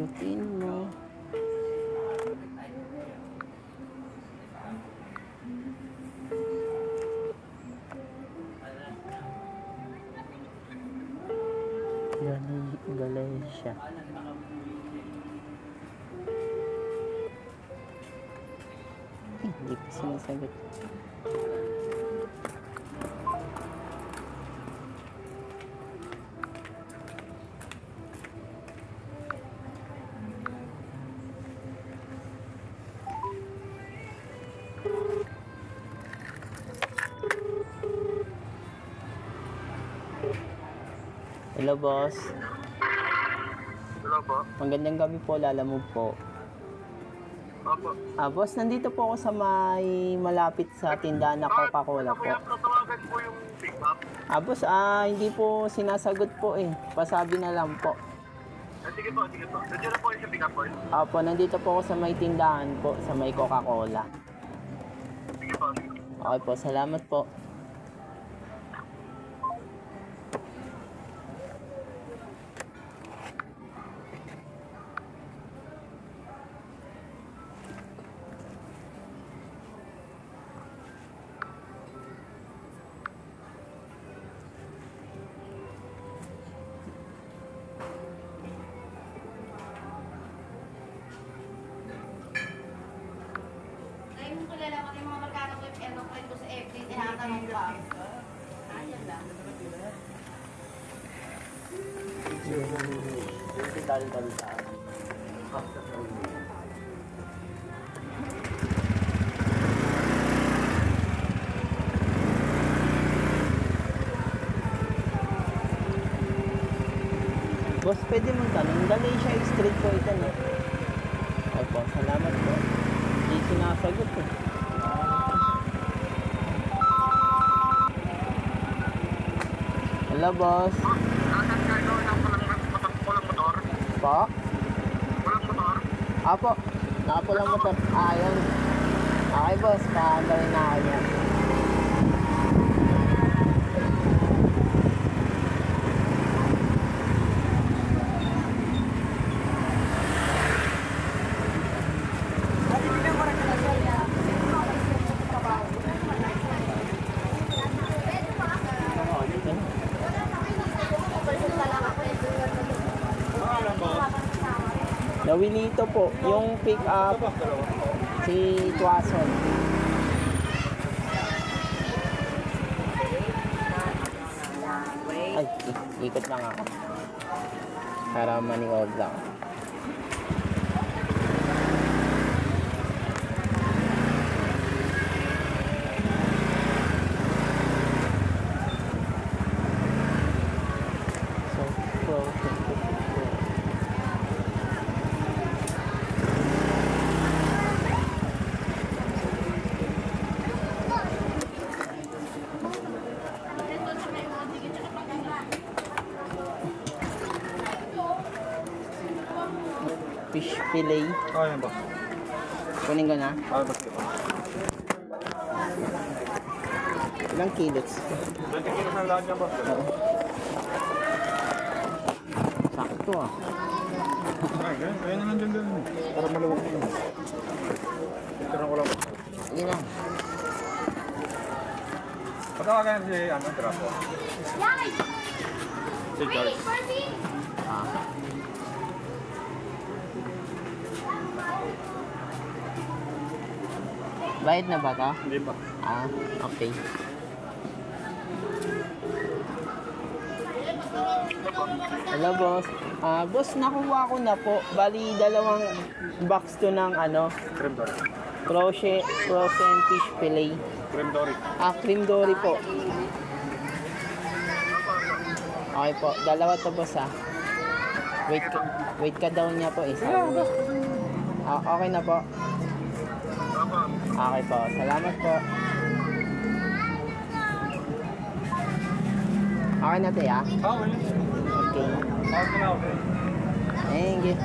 Sagutin mo. Galay, galay siya. Eh, Hindi ko sinasagot. Hello, boss. Hello po. Magandang gabi po, lalamove po. Opo. Ah, boss, nandito po ako sa may malapit sa tindahan na Coca-Cola po. Tatawagan po yung pick-up. Ah, boss, ah, hindi po sinasagot po eh. Pasabi na lang po. Eh, sige po, sige po. Nandiyan na po yung pick-up po. Apo, nandito po ako sa may tindahan po, sa may Coca-Cola. Sige po, sige po. Okay po, salamat po. FB, tinatanong pa. Ayan lang. Boss, pwede mong tanong, Galatia Street po ito, no? Okay po, salamat po. Hindi sinasagot eh. Boss. Nasaan kayo ng palang motor? Po? Walang motor? Apo, nakapulang motor. Ah, yan. Okay, boss. Paandawin na ako yan. Nawilito po, yung pick up si Tuason. Ay, ikot lang ako. Para maniwag lang. Fish fillet. Oh, yan ba? Kunin ko na. Ah, basta po. Ilang kilos? 20 kilos ang lahat niya, boss. Oo. Sakto ah. Ay, ganyan. Kaya na nandiyan din. Para maluwag mo. Ito lang wala. Yun lang. Patawagan si, ano, Trapo. Yay! Si Wait, George. Ah. Bayad na ba to? Hindi pa. Ah, okay. Hello, boss. Ah, boss, nakuha ko na po. Bali, dalawang box to ng ano, Cream Dory. crochet, frozen fish fillet. Cream Dory. Ah, cream dory po. Okay po, dalawa to boss ah. Wait, ka- wait ka daw niya po eh. niya. Ah, okay na po. Okay po, salamat po. Okay na tayo ah. Okay. Wala. Okay. Thank you.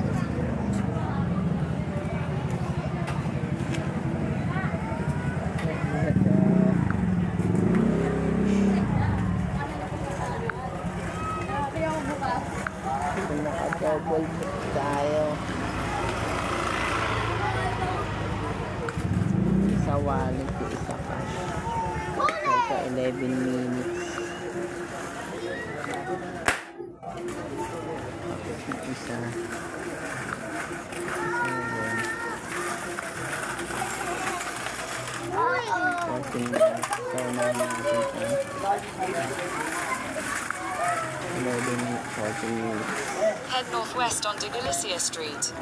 Book tayo. 11 minutes. Head northwest onto Galicia Street.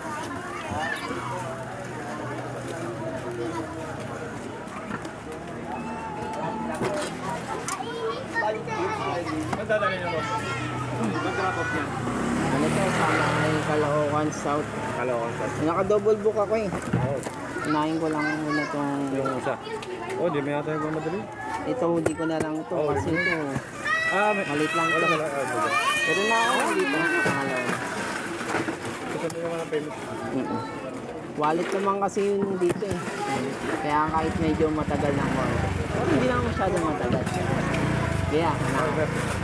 Ba't dadalhin niyo? Mag-drop off yan. Ano to, sama ay Caloocan South. Kalawan sa. Naka-double book ako eh. Oo. Unahin ko lang muna tong... Yung isa. Oh, di may yata yung madali. Ito, hindi ko na lang to Oh, kasi ito. Ah, may... Malit lang Wala, to. wala. Ah, wala. Pero na ako dito. Pangalawa. Gusto niyo yung mga payment. Mm-mm. Wallet naman kasi yun dito eh. Kaya kahit medyo matagal na ako. Pero hindi lang masyadong matagal. Kaya, na.